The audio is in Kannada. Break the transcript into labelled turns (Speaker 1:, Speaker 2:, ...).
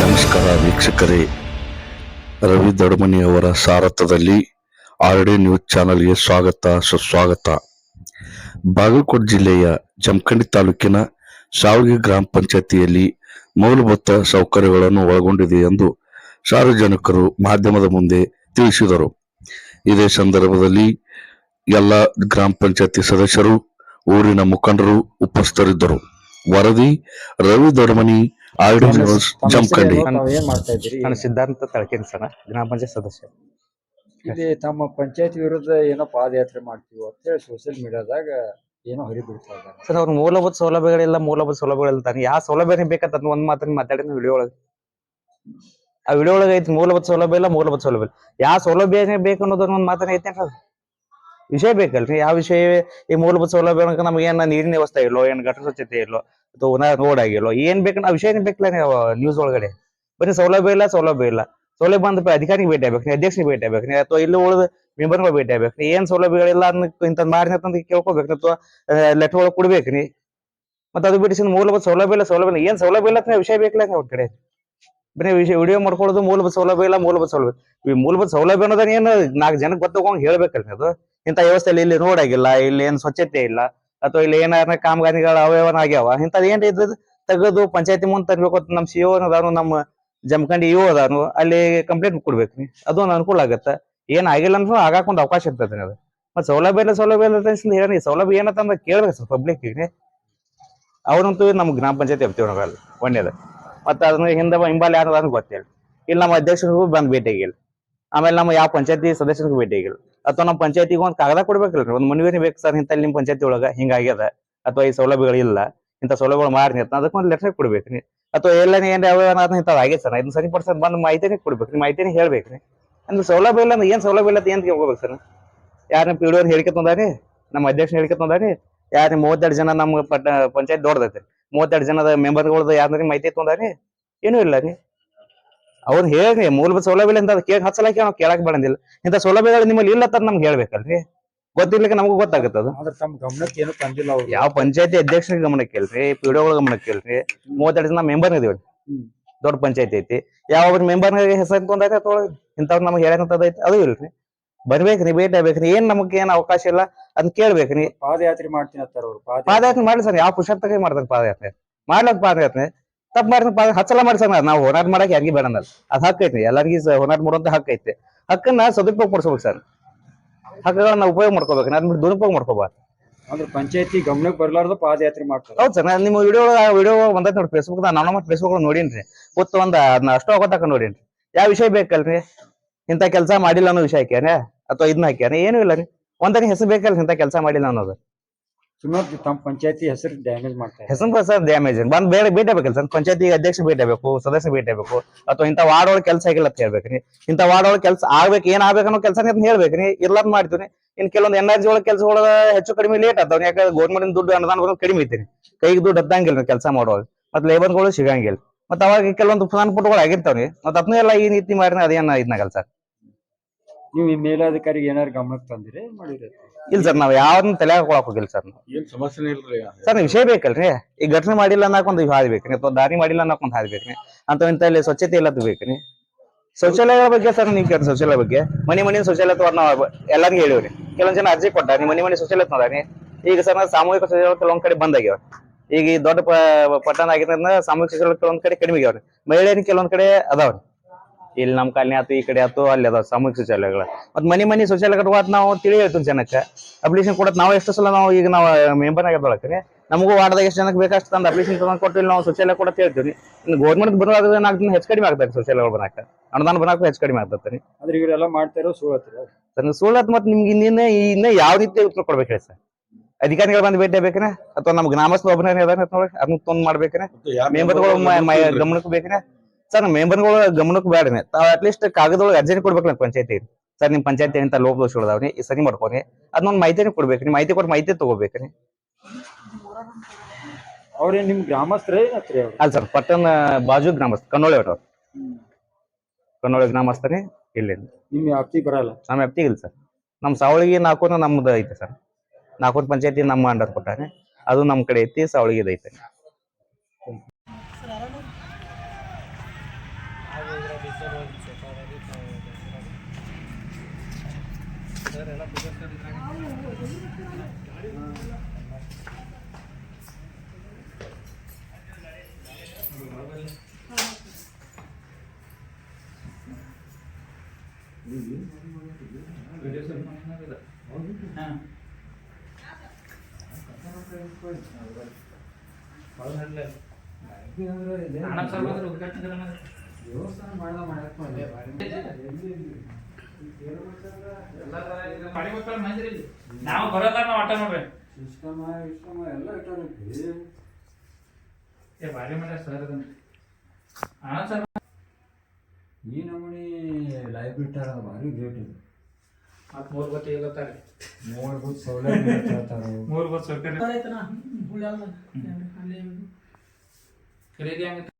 Speaker 1: ನಮಸ್ಕಾರ ವೀಕ್ಷಕರೇ. ರವಿ ದೊಡಮನಿ ಅವರ ಸಾರಥ್ಯದಲ್ಲಿ ಆರ್ ಡಿ ನ್ಯೂಸ್ ಚಾನೆಲ್ಗೆ ಸ್ವಾಗತ, ಸುಸ್ವಾಗತ. ಬಾಗಲಕೋಟೆ ಜಿಲ್ಲೆಯ ಜಮಖಂಡಿ ತಾಲೂಕಿನ ಸಾವಿಗೆ ಗ್ರಾಮ ಪಂಚಾಯತಿಯಲ್ಲಿ ಮೂಲಭೂತ ಸೌಕರ್ಯಗಳನ್ನು ಒಳಗೊಂಡಿದೆ ಎಂದು ಸಾರ್ವಜನಿಕರು ಮಾಧ್ಯಮದ ಮುಂದೆ ತಿಳಿಸಿದರು. ಇದೇ ಸಂದರ್ಭದಲ್ಲಿ ಎಲ್ಲ ಗ್ರಾಮ ಪಂಚಾಯತಿ ಸದಸ್ಯರು ಊರಿನ ಮುಖಂಡರು ಉಪಸ್ಥಿತರಿದ್ದರು. ವರದಿ Ravi Dodamani R D news Jamkhandi.
Speaker 2: ಏನ್ ಮಾಡ್ತಾ ಇದ್ದೀರಿ?
Speaker 3: ನಾನು ಸಿದ್ಧಾಂತ ತಳಕೇನ್ ಸಣ್ಣ ಗ್ರಾಮ ಪಂಚಾಯತ್ ಸದಸ್ಯ.
Speaker 2: ತಮ್ಮ ಪಂಚಾಯತ್ ವಿರುದ್ಧ ಏನೋ ಪಾದಯಾತ್ರೆ ಮಾಡ್ತೀವಿ ಅಂತ ಹೇಳಿ ಸೋಷಿಯಲ್ ಮೀಡಿಯಾದಾಗ ಏನೋ ಹರಿಬಿಡ್ತಾ ಇದ್ದಾರೆ.
Speaker 3: ಸರ್, ಅವ್ರ ಮೂಲಭೂತ ಸೌಲಭ್ಯಗಳಿಲ್ಲ ಮೂಲಭೂತ ಸೌಲಭ್ಯಗಳಿಲ್ಲ ತಾನೆ. ಯಾವ ಸೌಲಭ್ಯನೇ ಬೇಕಂತ ಒಂದ್ ಮಾತನ್ನ ಮಾತಾಡಿನ ವಿಡಿಯೋ ಒಳಗೆ. ಆ ವಿಡಿಯೋ ಒಳಗೆ ಐತಿ, ಮೂಲಭೂತ ಸೌಲಭ್ಯ ಇಲ್ಲ, ಮೂಲಭೂತ ಸೌಲಭ್ಯ ಇಲ್ಲ. ಯಾವ ಸೌಲಭ್ಯನೇ ಬೇಕು ಅನ್ನೋದನ್ನ ಒಂದ್ ಮಾತನ್ನ ಐತೆ ವಿಷಯ ಬೇಕಲ್ರಿ, ಯಾವ ವಿಷಯ ಈ ಮೂಲಭೂತ ಸೌಲಭ್ಯ ನಮ್ಗೆ ಏನ ನೀರಿನ ವ್ಯವಸ್ಥೆ ಇಲ್ಲೋ, ಏನ್ ಗಟರ ಸ್ವಚ್ಛತೆ ಇಲ್ಲೋ, ಅಥವಾ ರೋಡ್ ಆಗಿಲ್ಲೋ, ಏನ್ ಬೇಕು ಆ ವಿಷಯ ಬೇಕಲ್ಲ ನ್ಯೂಸ್ ಒಳಗಡೆ. ಬರೀ ಸೌಲಭ್ಯ ಇಲ್ಲ ಸೌಲಭ್ಯ ಇಲ್ಲ. ಸೌಲಭ್ಯ ಬಂದ ಅಧಿಕಾರಿಗೆ ಭೇಟಿ ಆಗ್ಬೇಕು ಅಧ್ಯಕ್ಷರಿಗೆ ಭೇಟಿ ಆಗ್ಬೇಕು, ಅಥವಾ ಇಲ್ಲಿ ಉಳಿದ ಮೆಂಬರ್ಗಳು ಭೇಟಿ ಆಗ್ಬೇಕು ಏನ್ ಸೌಲಭ್ಯಗಳಿಲ್ಲ ಅದನ್ನ ಇಂತ ಮಾರಿನ ಕೇಳ್ಕೊಬೇಕ್ರಿ ಅಥವಾ ಲೆಟರ್ ಒಳಗೆ ಕೊಡ್ಬೇಕ್ರಿ. ಮತ್ತೆ ಅದು ಬಿಡಿಸಿ ಮೂಲಭೂತ ಸೌಲಭ್ಯ ಇಲ್ಲ, ಸೌಲಭ್ಯ ಏನ್ ಸೌಲಭ್ಯ ಇಲ್ಲ ವಿಷಯ ಬೇಕಿಲ್ಲ ಅವ್ರ ಕಡೆ ಬರೀ ವಿಷಯ ವಿಡಿಯೋ ಮಾಡ್ಕೊಳ್ಳೋದು ಮೂಲಭೂತ ಸೌಲಭ್ಯ ಇಲ್ಲ, ಮೂಲಭೂತ ಸೌಲಭ್ಯ ಈ ಮೂಲಭೂತ ಸೌಲಭ್ಯ ಅನ್ನೋದನ್ನ ಏನು ನಾಲ್ಕು ಜನಕ್ಕೆ ಗೊತ್ತಾಗೋಂಗ್ ಹೇಳ್ಬೇಕಲ್ರಿ ಅದು. ಇಂಥ ವ್ಯವಸ್ಥೆಯಲ್ಲಿ ಇಲ್ಲಿ ರೋಡ್ ಆಗಿಲ್ಲ, ಇಲ್ಲಿ ಏನ್ ಸ್ವಚ್ಛತೆ ಇಲ್ಲ, ಅಥವಾ ಇಲ್ಲಿ ಏನಾರ ಕಾಮಗಾರಿಗಳು ಅವಯವನ ಆಗ್ಯಾವ. ಇಂಥದ್ದು ಏನ್ ಇದ್ದದ್ದು ತೆಗೆದು ಪಂಚಾಯತಿ ಮುಂದೆ ತರ್ಬೇಕು ನಮ್ಮ ಸಿ ಅದಾನು ನಮ್ಮ ಜಮಖಂಡಿ ಇಒ ಅದಾನು, ಅಲ್ಲಿ ಕಂಪ್ಲೇಂಟ್ ಕೊಡ್ಬೇಕ್ರಿ. ಅದು ಒಂದು ಅನುಕೂಲ ಆಗತ್ತೆ. ಏನ್ ಆಗಿಲ್ಲ ಅಂದ್ರೂ ಆಗಾಕ ಒಂದು ಅವಕಾಶ ಇರ್ತೈತಿ ಅದು ಮತ್ತೆ ಸೌಲಭ್ಯ ಇಲ್ಲ ಸೌಲಭ್ಯ ಇಲ್ಲ ಹೇಳಿ ಸೌಲಭ್ಯ ಏನಂತ ಕೇಳ್ಬೇಕು ಸರ್ ಪಬ್ಲಿಕ್ ಅವ್ರಂತೂ ನಮ್ಮ ಗ್ರಾಮ ಪಂಚಾಯತಿ ವ್ಯಾಪ್ತಿ ಒಳಗಲ್ಲ ಒಂದೇದು. ಮತ್ತೆ ಅದನ್ನ ಹಿಂದೆ ಹಿಂಬಾಲ ಯಾರು ಅಂತ ಗೊತ್ತಿಲ್ಲ. ಇಲ್ಲಿ ನಮ್ಮ ಅಧ್ಯಕ್ಷರಿಗೂ ಬಂದ್ ಭೇಟಿ ಆಗಿಲ್ಲ. ಆಮೇಲೆ ನಮ್ಮ ಯಾವ ಪಂಚಾಯತಿ ಸದಸ್ಯರಿಗೂ ಭೇಟಿ ಆಗಿಲ್ಲ. ಅಥವಾ ನಮ್ಮ ಪಂಚಾಯತಿಗೂ ಒಂದು ಕಾಗದ ಕೊಡ್ಬೇಕಲ್ರಿ ಒಂದು ಮನವಿ ಬೇಕು ಸರ್ ಇಂಥ ನಿಮ್ಮ ಪಂಚಾಯತಿ ಒಳಗ ಹಿಂಗಾಗ್ಯದ ಅಥವಾ ಈ ಸೌಲಭ್ಯಗಳಿಲ್ಲ ಇಂಥ ಸೌಲಭ್ಯಗಳು ಮಾಡಿ ಅಂತ ಅದಕ್ಕೆ ಒಂದು ಲೆಟರ್ ಕೊಡ್ಬೇಕ್ರಿ. ಅಥವಾ ಎಲ್ಲ ಏನ್ ಯಾವ ಆಗೈತೆ ಸರ್. ಇದನ್ನ ಸರಿಪಡಿಸೋದು ಬಂದು ಮಾಹಿತಿನೇ ಕೊಡ್ಬೇಕ್ರಿ. ಮಾಹಿತಿನೇ ಹೇಳ್ಬೇಕ್ರಿ. ಅಂದ್ರೆ ಸೌಲಭ್ಯ ಇಲ್ಲ ಅಂದ್ರೆ ಏನ್ ಸೌಲಭ್ಯ ಇಲ್ಲ ಅಂತ ಏನ್ ತಿಳ್ಕೊಬೇಕು ಸರ್ ಯಾರ ಪಿ ಡಿ ಹೇಳಿಕೆ ತಂದಾರಿ ನಮ್ಮ ಅಧ್ಯಕ್ಷ ಹೇಳಿಕೆ ತಂದಾರಿ ಯಾರ ಮೂವತ್ತೆರಡು ಜನ ನಮ್ಮ ಪಟ್ಟ ಪಂಚಾಯತ್ ದೊಡ್ಡದೈತೆ. ಮೂವತ್ತೆರಡು ಜನದ ಮೆಂಬರ್ಗಳದ ಯಾರ ಮಾಹಿತಿ ತಂದಾರಿ? ಏನೂ ಇಲ್ಲ ರೀ. ಅವ್ರು ಹೇಳ್ರಿ ಮೂಲಭೂತ ಸೌಲಭ್ಯ ಇಲ್ಲ ಅಂತ ಕೇಳಿ ಹಚ್ಚಲಾಕಿ ನಾವು ಕೇಳಕ್ ಬೇಡಂದಿಲ್ಲ ಇಂಥ ಸೌಲಭ್ಯಗಳು ನಿಮ್ಮಲ್ಲಿ ಇಲ್ಲ ಅಂತ ನಮ್ಗೆ ಹೇಳ್ಬೇಕಲ್ರಿ. ಗೊತ್ತಿರ್ಲಿಕ್ಕೆ ನಮಗೂ ಗೊತ್ತಾಗುತ್ತೆ ಅದು.
Speaker 2: ಆದ್ರೆ ತಮ್ಮ ಗಮನಕ್ಕೆ ಏನು ತಂದಿಲ್ಲ
Speaker 3: ಯಾವ ಪಂಚಾಯತಿ ಅಧ್ಯಕ್ಷರಿಗೆ ಗಮನಕ್ಕೆ ಇಲ್ರಿ ಪಿಡಿಒಗಳ ಗಮನಕ್ಕೆ ಇಲ್ರಿ ಮೂವತ್ತೆರಡು ಜನ ಮೆಂಬರ್ ಇದೀವಿ. ದೊಡ್ಡ ಪಂಚಾಯತಿ ಐತಿ. ಯಾವ ಮೆಂಬರ್ ಹೆಸರು ತೊಂದೈತೆ ಅಥವಾ ಇಂಥವ್ರು ನಮ್ಗೆ ಹೇಳಂತದ ಐತಿ? ಅದು ಇಲ್ರಿ. ಬರ್ಬೇಕ್ರಿ ಭೇಟಿ ಆಗ್ಬೇಕ್ರಿ. ಏನ್ ನಮಗ್ ಏನ್ ಅವಕಾಶ ಇಲ್ಲ ಅದ್ ಕೇಳ್ಬೇಕ್ರಿ.
Speaker 2: ಪಾದಯಾತ್ರೆ ಮಾಡ್ತೀನಿ ಅಂತಾರ ಅವ್ರು ಪಾದಯಾತ್ರೆ.
Speaker 3: ಮಾಡ್ಲಿ ಮಾಡಿ ಸರ್ ಯಾವ ಪುರುಷಾರ್ಥಕ್ಕೆ ಮಾಡ್ತಾರೆ ಪಾದಯಾತ್ರೆ? ಮಾಡ್ಲಕ್ ಪಾದಯಾತ್ರೆ. ತಪ್ಪ ಮಾಡಿದ್ರೆ ಪಾದ ಹಚ್ಚಲ ಮಾಡಿ ಸರ್ ನಾವು ಹೋರಾಟ ಮಾಡಕ್ ಯಾರಿಗೂ ಬೇಡ ಅದ್ ಹಕ್ ಐತಿ ಎಲ್ಲರಿಗೂ ಹೋರಾಟ ಮಾಡುವಂತ ಹಕ್ ಐತಿ ಹಕ್ಕನ್ನ ಸದುಪಯೋಗ ಪಡಿಸ್ಬೇಕು ಸರ್. ಹಕ್ಕಗಳನ್ನ ಉಪಯೋಗ ಮಾಡ್ಕೋಬೇಕು ಅದ್ ದುರುಪಯೋಗ ಮಾಡ್ಕೋಬಾರ್ದು.
Speaker 2: ಅಂದ್ರೆ ಪಂಚಾಯತಿ ಗಮನಕ್ಕೆ ಬರ್ಲಾರ್ದ ಪಾದಯಾತ್ರೆ ಮಾಡ್ತಾರೆ.
Speaker 3: ಹೌದ್ ಸರ್ ನಾನು ನಿಮ್ಮ ವಿಡಿಯೋ ವಿಡಿಯೋ ಬಂದೈತೆ ನೋಡಿ ಫೇಸ್ಬುಕ್ ನಾನು ಮತ್ತೆ ಫೇಸ್ಬುಕ್ ನೋಡೀನ್ರಿ. ಗೊತ್ತು ಒಂದ್ ಅದನ್ನ ಅಷ್ಟು ಆಗೋತಕ ನೋಡೀನ್ರಿ. ಯಾವ ವಿಷಯ ಬೇಕಲ್ರಿ? ಇಂಥ ಕೆಲಸ ಮಾಡಿಲ್ಲ ಅನ್ನೋ ವಿಷಯ ಹಾಕ್ಯಾನೆ ಅಥವಾ ಇದನ್ನ ಹಾಕ್ಯಾನೆ ಏನೂ ಇಲ್ಲ ರೀ. ಒಂದನೇ ಹೆಸರು ಬೇಕಲ್ರಿ ಇಂಥ ಕೆಲಸ ಮಾಡಿಲ್ಲ ಅನ್ನೋದು.
Speaker 2: ಸುಮ್ಮನೆ ತಮ್ಮ ಪಂಚಾಯತಿ ಹೆಸರು ಡ್ಯಾಮೇಜ್ ಮಾಡ್ತಾರೆ.
Speaker 3: ಹೆಸರು ಸರ್ ಡ್ಯಾಮೇಜ್ ಬಂದ್ ಬೇರೆ ಭೇಟಿ ಆಗ್ಬೇಕಲ್ಲ ಸರ್? ಪಂಚಾಯತಿ ಅಧ್ಯಕ್ಷ ಭೇಟಿ ಆಗ್ಬೇಕು ಸದಸ್ಯ ಭೇಟಿ ಆಗ್ಬೇಕು ಅಥವಾ ಇಂಥ ವಾರ್ಡ್ ಒಳಗೆ ಕೆಲಸ ಆಗಿಲ್ಲ ಅಂತ ಹೇಳ್ಬೇಕ್ರಿ. ಇಂಥ ವಾರ್ಡ್ ಒಳಗೆ ಕೆಲಸ ಆಗ್ಬೇಕು ಏನ್ ಆಗ್ಬೇಕು ಅನ್ನೋ ಕೆಲಸ ಹೇಳ್ಬೇಕ್ರಿ. ಇರ್ಲಾರ್ದ ಮಾಡ್ತೀವಿ ಇನ್ ಕೆಲವೊಂದು ಜಿ ಒಳಗೆ ಕೆಲಸ ಒಳಗ ಹೆಚ್ಚು ಕಡಿಮೆ ಲೇಟ್ ಆಗ್ತಾವ. ಯಾಕಂದ್ರೆ ಗೌರ್ಮೆಂಟ್ ದುಡ್ಡು ಅನುದಾನ ಬರೋದು ಕಡಿಮೆ ಐತಿ. ಕೈಗೆ ದುಡ್ಡು ಹತ್ತಂಗಿಲ್ಲ ಕೆಲಸ ಮಾಡುವಾಗ. ಮತ್ತೆ ಲೇಬರ್ಗಳು ಸಿಗಂಗಿಲ್ಲ. ಮತ್ತೆ ಅವಾಗ ಕೆಲವೊಂದು ಪ್ರಧಾನ ಪುಟಗಳು ಆಗಿರ್ತಾವ್ರಿ ಮತ್ತೆ ಅದನ್ನೂ ಎಲ್ಲ ಈ ರೀತಿ ಮಾಡಿದ್ರೆ ಅದೇನ ಇದ್ನಾಗಲ್ಲ ಸರ್
Speaker 2: ನೀವು ಈ ಮೇಲಾಧಿಕಾರಿಗೆ ಏನಾರು ಗಮನಕ್ಕೆ ತಂದಿರಿ? ಮಾಡಿರಿ?
Speaker 3: ಇಲ್ಲ ಸರ್ ನಾವ್ ಯಾವ್ದನ್ನ ತಲೆ ಹಾಕೊಳಕ್ ಹೋಗಿಲ್ಲ ಸರ್.
Speaker 4: ಏನ್ ಸಮಸ್ಯೆ ಇಲ್ರಿ
Speaker 3: ಸರ್ ವಿಷಯ ಬೇಕಲ್ರಿ? ಈ ಘಟನೆ ಮಾಡಿಲ್ಲ ಅನ್ನಕೊಂದು ಹಾದಿ ಬೇಕ್ರಿ. ಅಥವಾ ದಾರಿ ಮಾಡಿಲ್ಲ ಅನ್ನಕೊಂದು ಹಾದಿ ಬೇಕ್ರಿ. ಅಂತ ಇಂತ ಇಲ್ಲಿ ಸ್ವಚ್ಛತೆ ಇಲ್ಲ ಬೇಕ್ರಿ. ಶೌಚಾಲಯಗಳ ಬಗ್ಗೆ ಸರ್ ನೀವು ಕೇಳಿ ಶೌಚಾಲಯ ಬಗ್ಗೆ. ಮನೆ ಮನೆ ಶೌಚಾಲಯ ತಗೊಂಡ್ ನಾವು ಎಲ್ಲರಿಗೂ ಹೇಳಿವ್ರಿ. ಕೆಲವೊಂದ್ ಜನ ಅರ್ಜಿ ಕೊಟ್ಟ, ನಿಮ್ಮ ಮನೆ ಮನೆ ಶೌಚಾಲಯ ತಂದಾರಿ ಈಗ ಸರ್ ಸಾಮೂಹಿಕ ಶೌಚಾಲಯ ಕೆಲವೊಂದ್ ಕಡೆ ಬಂದ್ ಆಗ್ಯಾವ. ಈಗ ಈ ದೊಡ್ಡ ಪಟ್ಟಣ ಆಗಿರೋದ್ರಿಂದ ಸಾಮೂಹಿಕ ಶೌಚಾಲಯ ಕೆಲವೊಂದ್ ಕಡೆ ಕಡಿಮೆ ಆಗ್ಯಾವ್ರಿ ಮಹಿಳೆಯರಿಗೆ ಕೆಲವೊಂದ್ ಕಡೆ ಅದಾವ್ರಿ ಇಲ್ಲಿ ನಮ್ ಕಾಲನಿ ಆತು, ಈ ಕಡೆ ಆತು, ಅಲ್ಲಿ ಅದಾವ ಸಾಮೂಹಿಕ ಶೌಚಾಲಯಗಳ ಮತ್ ಮನೆ ಮನೆ ಶೌಚಾಲಯ ಕಟ್ಟುವ ನಾವು ತಿಳಿ ಹೇಳ್ತೀವಿ ಜನಕ್ಕೆ. ಅಪ್ಲಿಕೇಶನ್ ಕೊಡತ್ ನಾವು ಎಷ್ಟು ಸಲ ನಾವು ಈಗ ನಾವು ಮೆಂಬರ್ ಆಗಿದ್ದೊಳಕ್ರಿ ನಮಗೂ ವಾರ್ಡ್ದಾಗ ಎಷ್ಟು ಜನಕ್ಕೆ ಬೇಕಷ್ಟು ತಂದು ಅಪ್ಲಿಕೇಶನ್ ತಗೊಂಡ್ ಕೊಟ್ಟಿಲ್ಲ ನಾವು ಶೌಚಾಲಯ ಕೂಡ ಹೇಳ್ತೀವಿ ಇನ್ನು ಗೌರ್ಮೆಂಟ್ ಬರೋದಾಗ ಏನಾಗ್ತದೆ ಹೆಚ್ಚು ಕಡಿಮೆ ಆಗ್ತದೆ ಶೌಚಾಲಯಗಳು ಬರಾಕ. ಅನುದಾನ ಬರಾಕ ಹೆಚ್ಚು ಕಡಿಮೆ ಆಗ್ತದೆ
Speaker 2: ಅಂದ್ರೆ ಇವರೆಲ್ಲ ಮಾಡ್ತಾರೋ ಸುಳ್ಳು
Speaker 3: ಸರ್ ಸುಳ್ಳತ್ ಮತ್ತೆ ನಿಮ್ಗೆ ಇನ್ನೇನೆ ಇನ್ನ ಯಾವ ರೀತಿ ಉತ್ತರ ಕೊಡ್ಬೇಕು ಹೇಳಿ ಸರ್? ಅಧಿಕಾರಿಗಳು ಬಂದು ಭೇಟಿ ಆಗ್ಬೇಕ್ರೆ ಅಥವಾ ನಮ್ಮ ಗ್ರಾಮಸ್ಥ ಒಬ್ಬನೇ ಅದಾರ ನೋಡಿ ಅದನ್ನ ತೊಂದ್ ಮಾಡ್ಬೇಕ್ರೆ ಮೆಂಬರ್ಗಳು ಗಮನಕ್ಕೆ ಬೇಕ್ರೆ ಸರ್ ಮೆಂಬರ್ಗಳು ಗಮನಕ್ಕೆ ಬೇಡನೆ ತಾವ್ ಅಟ್ಲೀಸ್ಟ್ ಕಾಗದೊಳಗೆ ಅರ್ಜೆಂಟ್ ಕೊಡ್ಬೇಕು ಪಂಚಾಯತಿ. ಸರ್ ನಿಮ್ ಪಂಚಾಯತಿ ಅಂತ ಲೋಪ ದೋಷಗಳದಾವ್ರಿ ಈ ಸರಿ ಮಾಡ್ಕೊರಿ. ಅದನ್ನೊಂದು ಮಾಹಿತಿನೇ ಕೊಡ್ಬೇಕ್ರಿ. ಮಾಹಿತಿ ಕೊಟ್ಟು ಮಾಹಿತಿ ತಗೋಬೇಕ್ರಿ.
Speaker 2: ಅವ್ರೇನ್ ನಿಮ್ ಗ್ರಾಮಸ್ಥರೇ ಏನತ್ರಿ ಅವ್ರು?
Speaker 3: ಅಲ್ಲ ಸರ್ ಪಟ್ಟಣ ಬಾಜು ಗ್ರಾಮಸ್ಥ ಕನ್ನೋಳಿ ಅವ್ರು. ಕನ್ನೋಳಿ ಗ್ರಾಮಸ್ಥರೇ ಇಲ್ಲಿ.
Speaker 2: ನಿಮ್ ವ್ಯಾಪ್ತಿ ಬರಲ್ಲ?
Speaker 3: ನಮ್ಮ ವ್ಯಾಪ್ತಿಗೆ ಇಲ್ಲ ಸರ್. ನಮ್ಮ ಸಾವಳಿಗೆ ನಾಲ್ಕು ನಮ್ದು ಐತೆ ಸರ್. ನಾಲ್ಕು ಪಂಚಾಯತಿ ನಮ್ಮ ಅಂಡರ್ ಕೊಟ್ಟಾರೆ. ಅದು ನಮ್ಮ ಕಡೆ ಐತಿ ಸಾವಳಿಗೆ ಐತೆ.
Speaker 4: ನಾವು ಬರಲ್ಲ ನಾವು ಆಟ ನೋಡ್ರಿ
Speaker 2: ಸಿಸ್ಟಮ ಎಲ್ಲ ಇಟ್ಟಾರೈತಿ
Speaker 4: ಏ ಭಾರಿ ಮಾಡ್ಯಾರ ಸರ್ ಅದನ್ನ ಹಾ ಸರ್.
Speaker 2: ಈ ನಮೂನಿ ಲೈಫ್ ಇಟ್ಟಾರ ಭಾರಿ ಗ್ರೇಟ್ ಇದು.
Speaker 4: ಮತ್ ಮೂರ್ ಗೊತ್ತಿ ಗೊತ್ತಾರೆ
Speaker 2: ನೋಡ್ಬೋದು ಸೌಲಭ್ಯ ಹೇಳ್ತಾರ
Speaker 4: ಮೂರ್ ಗೊತ್ತು ಸರ್ಕಾರಿ ಖರೀದಿ ಹಂಗ